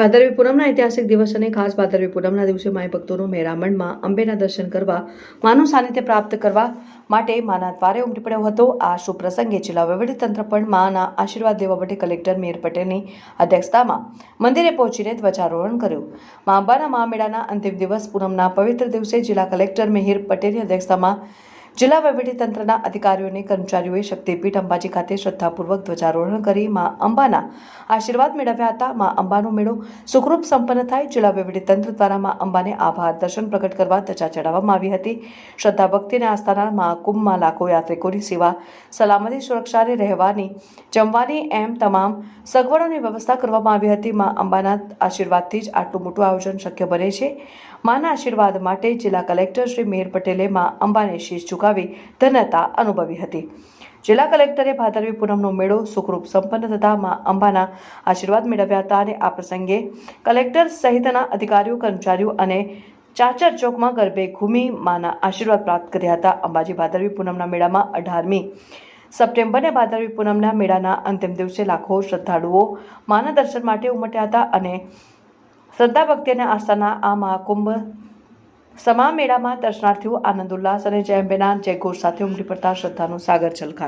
ભાદરવી પૂનમના ઐતિહાસિક દિવસ અને ખાસ ભાદરવી પૂનમના દિવસે માય ભક્તોનો મેરામણમાં અંબેના દર્શન કરવા, માનું સાનિધ્ય પ્રાપ્ત કરવા માટે માના દ્વારે ઉમટી પડ્યો હતો. આ શુભ પ્રસંગે જિલ્લા વહીવટીતંત્ર પણ માના આશીર્વાદ લેવા માટે કલેક્ટર મેયર પટેલની અધ્યક્ષતામાં મંદિરે પહોંચીને ધ્વજારોહણ કર્યું. મા અંબાના મહામેળાના અંતિમ દિવસ પૂનમના પવિત્ર દિવસે જિલ્લા કલેક્ટર મિહિર પટેલની અધ્યક્ષતામાં જિલ્લા વહીવટીતંત્રના અધિકારીઓ અને કર્મચારીઓએ શક્તિપીઠ અંબાજી ખાતે શ્રદ્ધાપૂર્વક ધ્વજારોહણ કરી મા અંબાના આશીર્વાદ મેળવ્યા હતા. મા અંબાનો મેળો સુખરૂપ સંપન્ન થાય જિલ્લા વહીવટીતંત્ર દ્વારા મા અંબાને આભાર, દર્શન પ્રગટ કરવા ધજા ચડાવવામાં આવી હતી. શ્રદ્ધા ભક્તિ અને આસ્થાના મહાકુંભમાં લાખો યાત્રિકોની સેવા, સલામતી સુરક્ષાને રહેવાની, જમવાની એમ તમામ સગવડોની વ્યવસ્થા કરવામાં આવી હતી. મા અંબાના આશીર્વાદથી જ આટલું મોટું આયોજન શક્ય બને છે. માના આશીર્વાદ માટે જિલ્લા કલેક્ટર શ્રી મેર પટેલે મા અંબાને શીશ ઝુકાવી ધન્યતા અનુભવી હતી. જિલ્લા કલેક્ટરે ભાદરવી પૂનમનો મેળો સુખરૂપ સંપન્ન થતા મા અંબાના આશીર્વાદ મેળવ્યા હતા અને આ પ્રસંગે કલેક્ટર સહિતના અધિકારીઓ, કર્મચારીઓ અને ચાચર ચોકમાં ગરબે ઘૂમી માના આશીર્વાદ પ્રાપ્ત કર્યા હતા. અંબાજી ભાદરવી પૂનમના મેળામાં અઢારમી સપ્ટેમ્બરને ભાદરવી પૂનમના મેળાના અંતિમ દિવસે લાખો શ્રદ્ધાળુઓ માના દર્શન માટે ઉમટ્યા હતા અને શ્રદ્ધા ભક્તિ અને આસ્થાના આ મહાકુંભ સમા મેળામાં દર્શનાર્થીઓ આનંદ ઉલ્લાસ અને જય અંબેના જયઘોષ સાથે ઉમટી પડતા શ્રદ્ધાનું સાગર છલકાયું